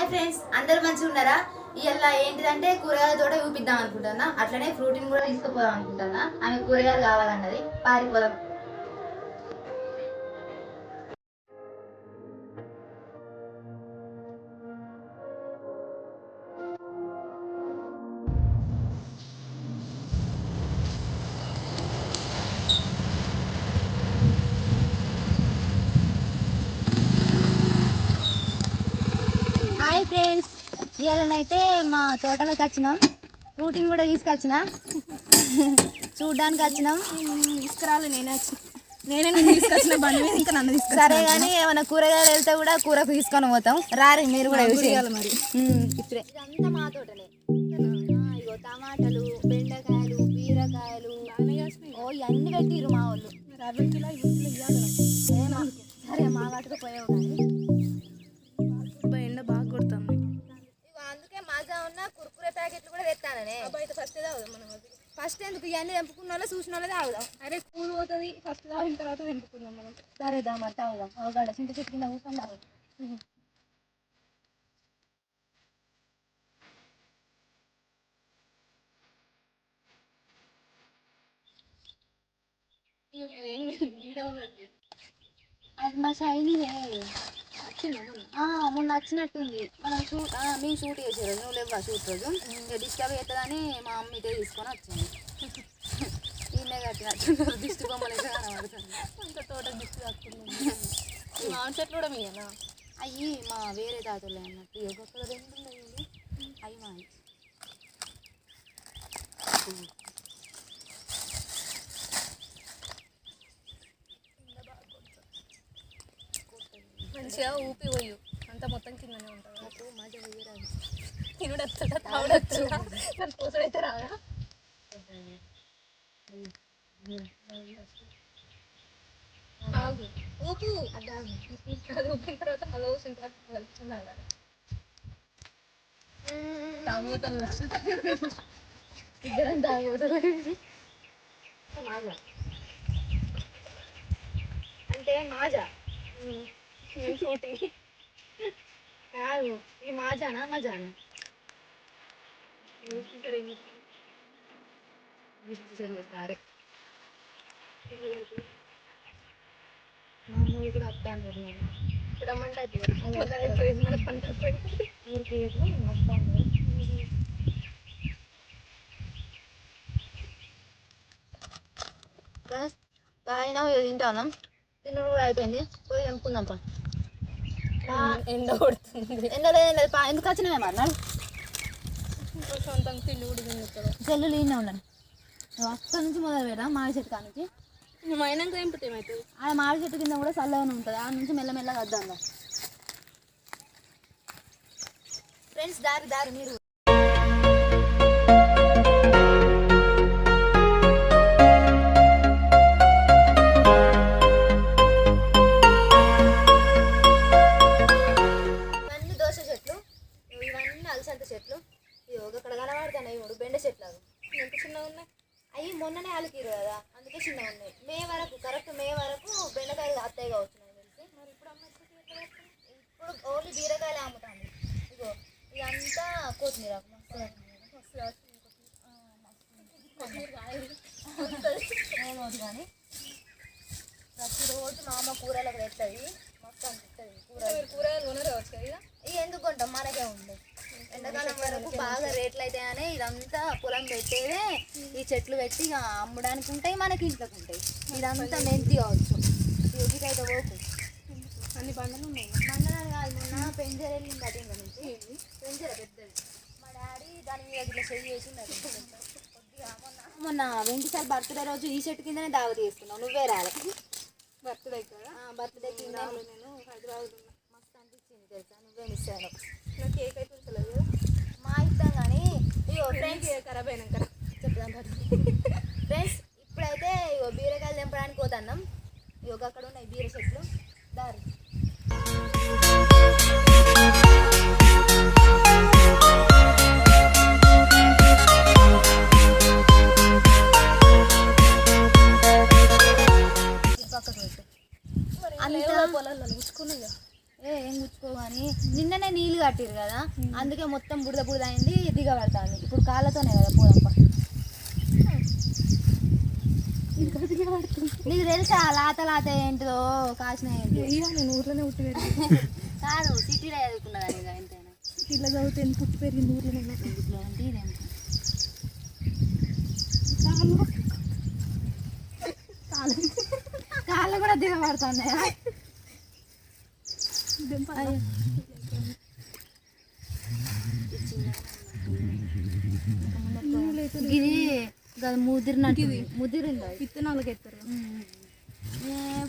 Hi friends అందరు మంచిగా ఉన్నారా? ఇవాళ ఏంటిదంటే కూరగాయల తోట చూపిద్దాం అనుకుంటున్నా. అట్లనే ఫ్రూటీని కూడా తీసుకుపోదాం అనుకుంటున్నా. ఆమె కూరగాయలు కావాలన్నది. పారిపోదాం. ఫ్రెండ్స్ ఇవాళనైతే మా తోటలోకి వచ్చినాం. ఫ్రూటీని కూడా తీసుకొచ్చిన. చూడ్డానికి వచ్చినాం. తీసుకురాలి నేనే వచ్చి. నేనే నిన్ను తీసుకొచ్చిన బండి మీద ఇంకా నన్ను తీసుకొచ్చిన సరే కానీ ఏమైనా కూరగాయలు వెళ్తే కూడా కూరకు తీసుకొని పోతాం. రారి మీరు కూడా. కూరగాయలు మరి. ఇప్పుడే. ఇదంతా మా తోటలే. ఆ, ఇగో టమాటాలు బెండకాయలు బీరకాయలు. ఓ ఇవన్నీ పెట్టిర్రు మా వాళ్ళు. మరి అవి కిలో ఇవి కిలో ఇవ్వాలి. సరే మా వాటికి పోయావు కానీ. అబ్బాయి అయితే ఫస్ట్ తాగుదాం మనం ఫస్ట్ ఎందుకు? ఇవన్నీ తెంపుకున్న వాళ్ళు చూసిన వాళ్ళే తాగుదాం. అరే కూల్ పోతుంది ఫస్ట్ తాగిన తర్వాత తెంపుకుందాం మనం. సరే దామా తాగుదాం. అవగాడ చింత చెట్టు కింద కూర్చొని తాగుదాం. అది మా షైనీ మొన్న వచ్చినట్టుంది. మనం షూట్ మేము షూట్ చేసే రోజు నువ్వు లేవు షూట్ రోజు. ఇక డిస్టర్బ్ అవుతుందని మా అమ్మీతో తీసుకొని వచ్చింది. ఈయనే కట్టినట్టున్నారు. దిష్టి బొమ్మలు అయితే కనబడుతుంది అంత తోట దిష్టి తాకుతుంది మామిడి చెట్లు కూడా మీయనా? అయ్యి మా వేరే తాతలే అన్నట్టు. ఒక్కొక్కరు రెండు ఉన్నాయి అవి మా మంచిగా ఊపి పోయి అంత మొత్తం కిందనే ఉంటుంది నాకు మజా వేయరాదు. తినుడొస్తుందా తాగుడొస్తుందా మరి పోసడైతే రాదా ఆగు ఊపు. అది ఊపిన తర్వాత అది ఊసిన తర్వాత వెళ్తుంది అలా తాగుతాను. ఇద్దరం తాగబోతలు అంటే మాజా. షూటింగ్ కాదు ఈ మాజానా మజానా సరే మా అమ్మ కూడా వస్తాను నేను రమ్మంటే అయిపోయింది మన పంట అయిపోయింది ఊరికి వస్తాను పైన తింటాను తినడం కూడా అయిపోయింది పోయి పా ఎండ కొడుతుంది ఎండలో ఏం లేదు పా ఎందుకు వచ్చినామే అన్నాడు సొంతంగా తిండి కూడా తింటాడు చెల్లు లీనే ఉన్నాను అక్కడి నుంచి మొదలు పెడదాం మామిడి చెట్టు కాడ నుంచి నువ్వు అయినాక ఏంపితే ఏమవుతుంది ఆ మామిడి చెట్టు కింద కూడా చల్లగానే ఉంటుంది ఆ నుంచి మెల్లమెల్లగా వద్దాం ఫ్రెండ్స్ దారి దారి మీరు ఇప్పుడు ఓన్లీ బీరకాయలు అమ్ముతాను ఇగో ఇదంతా కొత్తిమీర. మస్తు కానీ ప్రతిరోజు మా అమ్మ కూరలకు తెస్తుంది మస్తు అనిపిస్తుంది కూర. మీరు కూరగాయలు కొనరు కావచ్చు కదా ఇక? ఎందుకు కొంటాం? మనకే ఉంది. ఎండాకాలం వరకు బాగా రేట్లు అయితాయని ఇదంతా పొలం పెట్టేదే ఈ చెట్లు పెట్టి ఇక అమ్మడానికి ఉంటాయి మనకి ఇంట్లోకి ఉంటాయి. ఇదంతా మెంతి కావచ్చు. యోగికైతే పోకు. అన్ని బండలు ఉన్నాయి. మండలాలు కాదు మొన్న పెంజర్ వెళ్ళింది నుంచి. పెంజర పెద్దది. మా డాడీ దాని మీద ఇట్లా చెయ్యి చేసింది కొద్దిగా మొన్న మొన్న వెంకటసారి బర్త్డే రోజు ఈ చెట్టు కిందనే దావతి చేసుకున్నావు నువ్వే రాలే. బర్త్డే కదా? బర్త్డే కింద. నేను హైదరాబాద్ ఉన్నా. మస్తు అనిపించింది తెలుసా? నువ్వే మిస్ అయ్యాను నాకు కేక్ అయితే ఉంచలేదు మా ఇష్టం కానీ ఇగో ఫ్రెండ్స్ ఖరాబ్ అయినాక. పట్టు ఫ్రెండ్స్ ఇప్పుడైతే ఇగో బీరకాయలు తెంపడానికి పోతున్నాం. ఇగో అక్కడ ఉన్నాయి బీర చెట్లు. దారి. ఏ ఏం గుచ్చుకో కానీ నిన్ననే నీళ్ళు కట్టిన పెట్టిరు కదా అందుకే మొత్తం బుడద బుడద అయింది దిగబడుతుంది. ఇప్పుడు కాళ్ళతోనే కదా పోదంప నీకు తెలుసా లాత లాత ఏంటిదో కాసిన ఏంటి నేను ఊర్లోనే పుట్టి పెరిగింది కాదు సిటీలో చదువుకున్నదాన్ని ఇక ఎంతైనా ఇట్లా చదివితే ఎంత పుట్టి పెరిగింది ఊర్లోనే? ఇంట్లో అంటే ఇదేంటి కాళ్ళు. కూడా దిగబడుతున్నాయా ఇది ముదిరినట్టు ముదిరింది. విత్తనాలకు ఎత్తారు.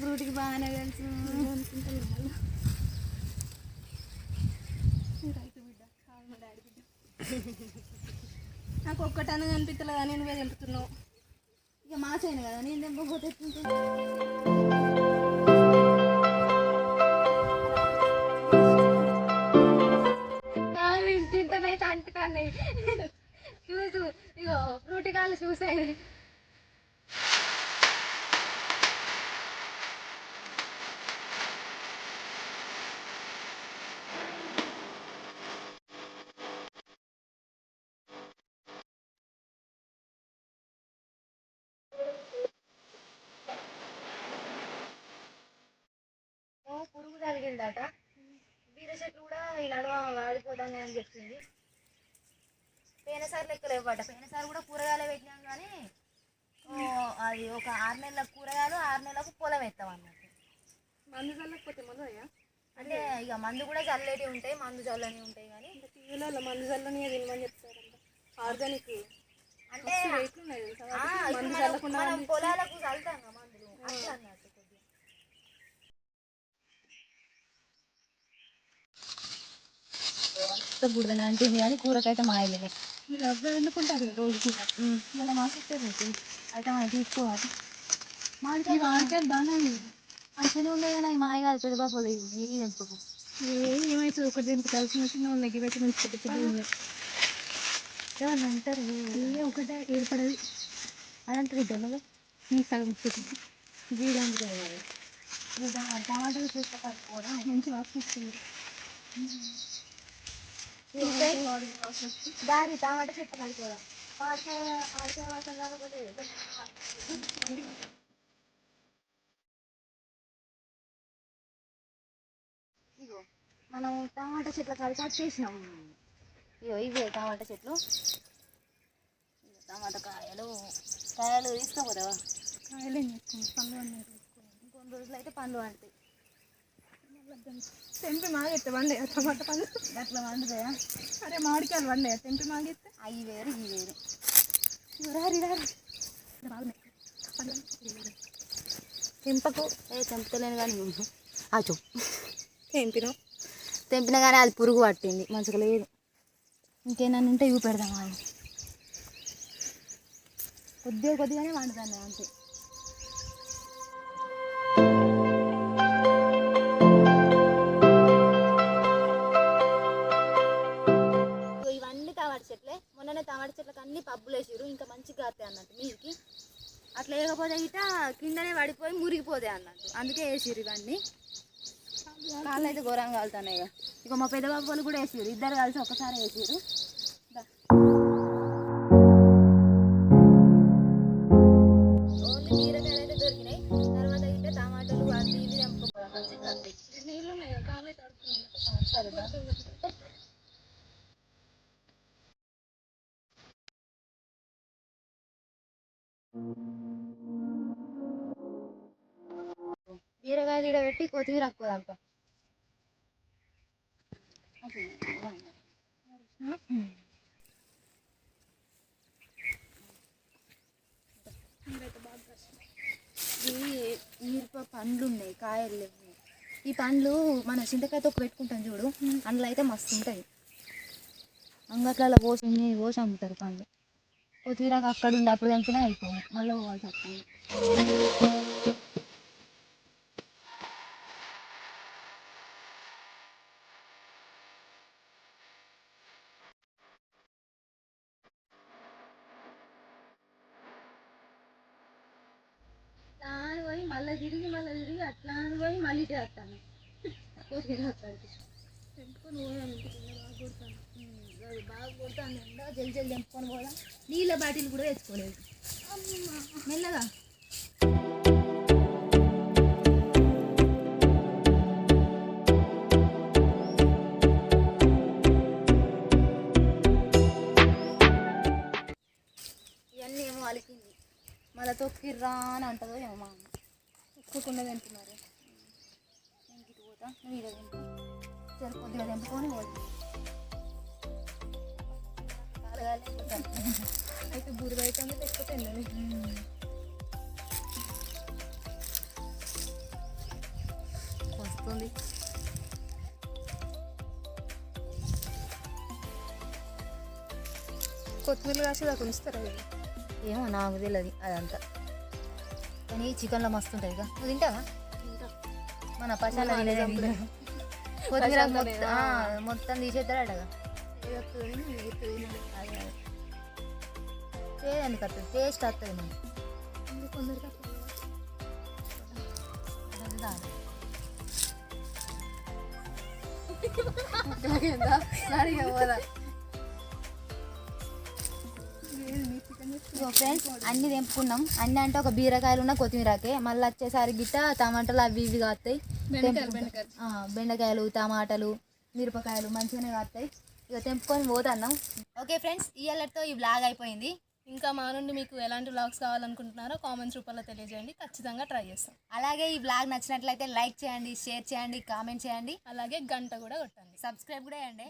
ఫ్రూట్కి బాగానే నాకు ఒక్కటన కనిపించలేదు కానీ నువ్వే తెంపుతున్నావు. ఇక మా చేయను కదా నేను తెంపకపోతే తగిలిందట బీర చెట్లు కూడా ఈ నడుమ వాడిపోతాను అని చెప్పింది. పోయినసారి లెక్క లేవట. పోయినసారి కూడా కూరగాయలు పెట్టినాం కానీ అది ఒక ఆరు నెలల కూరగాయలు ఆరు నెలలకు పొలం ఎత్తాం అన్నట్టు మందు చల్లకపోతే మందు అయ్యా? అంటే ఇక మందు కూడా చల్లేటివి ఉంటాయి మందు చల్లని ఉంటాయి కానీ. టీవీలో మందు చల్లని తినమని చెప్తారంట. ఆర్గానిక్ అంటే మనం- పొలాలకు చల్లుతాం మందులు. అట్లా అన్నట్టు కొద్దిగా బుడదని అంటుంది కానీ కూరకైతే మాయలేదు మీరు అబ్బాయి ఎందుకుంటారు రోజు కూడా ఇలా మాట్లాడతారు అయితే మనం తీసుకోవాలి. బాగానే కానీ మాయ కాదు పెద్ద బాబు ఇది తెంపుకో ఏమైతుంది? ఒకటి దీనికి కలిసి చిన్న వాళ్ళకి పెట్టి మంచి పెద్ద పెద్ద ఉన్నాయి. ఏమన్నా అంటారు? ఏ ఒకటే ఏర్పడది. ఇద్దరు సగం టమాటాలు మంచి వాసన దారి టమాటా చెట్టు కడుకోవడం ఇగో మనం టమాటా చెట్ల కాడ కట్ చేసినాం. ఇగో ఇవే టమాటా చెట్లు. టమాటా కాయలు. కాయలు తీసుకోపోతావా? కాయలు ఏం చేస్తాం పండ్లు అన్నీ ఇంకొన్ని రోజులు అయితే పండ్లు పండుతాయి. తెంపి మాగెత్తే వండే టమాటా పండు అట్లా వండుతాయా అరే మామిడికాయలు వండే తెంపి మాగెత్తే అవి వేరు ఇవి వేరు రారి రారి తెంపకు ఏ తెంపుతలేను కానీ అచో తెంపిన తెంపినా కానీ అది పురుగు పట్టింది మంచిగా లేదు ఇంకేమైనా ఉంటే ఇవి పెడదాం అది కొద్దిగా కొద్దిగానే వండుతాను అంతే లేకపోతే ఇట కిందనే పడిపోయి మురిగిపోతాయి అన్నట్టు. అందుకే వేసిరు ఇవన్నీ. కాళ్ళు అయితే ఘోరంగా కాలుతున్నాయి ఇక. ఇక మా పెద్ద బాబు వాళ్ళు కూడా వేసిరు ఇద్దరు కలిసి ఒకసారి వేసిరు బీరకాయలు ఇక్కడ పెట్టి కొత్తిమీర అక్కుదాంప పండ్లు ఉన్నాయి కాయలు లేవు. ఈ పండ్లు మన చింతకాయతో పెట్టుకుంటాం చూడు అందులో అయితే మస్తు ఉంటాయి. అంగట్లలో పోసి పోసి అమ్ముతారు పండ్లు. కొత్తిమీర అక్కడ ఉన్నప్పుడు అప్పుడు అయిపోయి మళ్ళీ పోవాల్సి వస్తుంది అట్లా అని పోయి మళ్ళీ తిరిగి మళ్ళీ తిరిగి అట్లా అని పోయి మళ్ళీ చేస్తాను కొద్దిగా అక్కడికి అది బాగా కొడుతుంది ఎండ జల్ జల్ తెంపుకొని పోదాం నీళ్ళ బాటిల్ కూడా తెచ్చుకోలేదు మెల్లగా ఇవన్నీ ఏమో అలికింది మళ్ళీ తొక్కిర్రా అని అంటుందో ఏమో మా అమ్మ. ఒక్కకుండా తింటున్నారు నువ్వు సరే కొద్దిగా తెంపుకొని పోదు అయితే లేకపోతే ఎండని వస్తుంది. కొత్తిమీర రాసి దాకా ఉంచుతారా? ఏమో నాకు తెలియదు అదంతా. కానీ చికెన్లో మస్తు ఉంటుంది ఇక నువ్వు తింటావా? మన పశాల. కొత్తిమీర మొత్తం ఎందుకు వస్తుంది టేస్ట్ వస్తుంది మనకి ఫ్రెండ్స్ అన్ని తెంపుకున్నాం. అన్ని అంటే ఒక బీరకాయలు ఉన్న కొత్తిమీరకే. మళ్ళీ వచ్చేసరికి గిట్ట టమాటాలు అవి ఇవి కాస్తాయి బెండకాయలు, టమాటాలు మిరపకాయలు మంచిగానే కాస్తాయి. ఇక తెంపుకొని పోతున్నాం. ఓకే ఫ్రెండ్స్ ఇయ్యాలతో ఈ బ్లాగ్ అయిపోయింది. ఇంకా మా నుండి మీకు ఎలాంటి వ్లాగ్స్ కావాలనుకుంటున్నారో కామెంట్స్ రూపంలో తెలియజేయండి. ఖచ్చితంగా ట్రై చేస్తాం. అలాగే ఈ బ్లాగ్ నచ్చినట్లయితే లైక్ చేయండి షేర్ చేయండి కామెంట్ చేయండి. అలాగే గంట కూడా కొట్టండి. సబ్స్క్రైబ్ కూడా చేయండి.